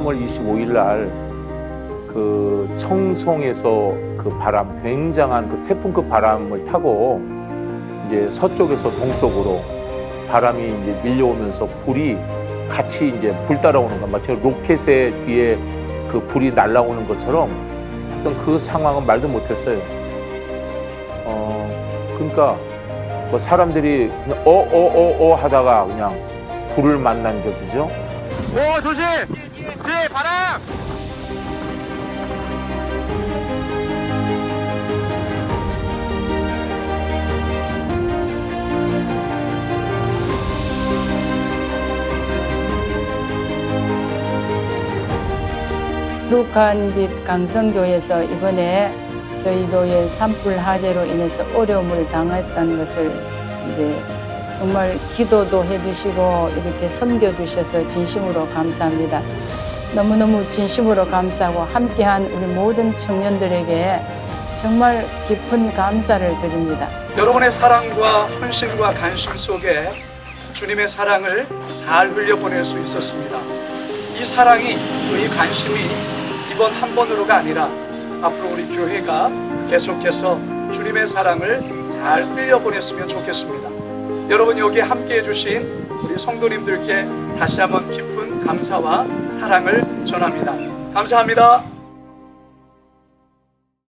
3월 25일 날 그 청송에서 그 바람 굉장한 그 태풍급 바람을 타고 이제 서쪽에서 동쪽으로 바람이 이제 밀려오면서 불이 같이 이제 불 따라오는 것 마치 로켓의 뒤에 그 불이 날아오는 것처럼 어떤 그 상황은 말도 못했어요. 어 그러니까 뭐 사람들이 어어어어 하다가 그냥 불을 만난 격이죠. 오 조심! 뒤에 바람! 북한빛 강성교에서 이번에 저희 교회 산불 화재로 인해서 어려움을 당했던 것을 이제 정말 기도도 해주시고 이렇게 섬겨주셔서 진심으로 감사합니다. 너무너무 진심으로 감사하고 함께한 우리 모든 청년들에게 정말 깊은 감사를 드립니다. 여러분의 사랑과 헌신과 관심 속에 주님의 사랑을 잘 흘려보낼 수 있었습니다. 이 사랑이, 이 관심이 이번 한 번으로가 아니라 앞으로 우리 교회가 계속해서 주님의 사랑을 잘 흘려보냈으면 좋겠습니다. 여러분 여기 함께 해주신 우리 성도님들께 다시 한번 깊은 감사와 사랑을 전합니다. 감사합니다.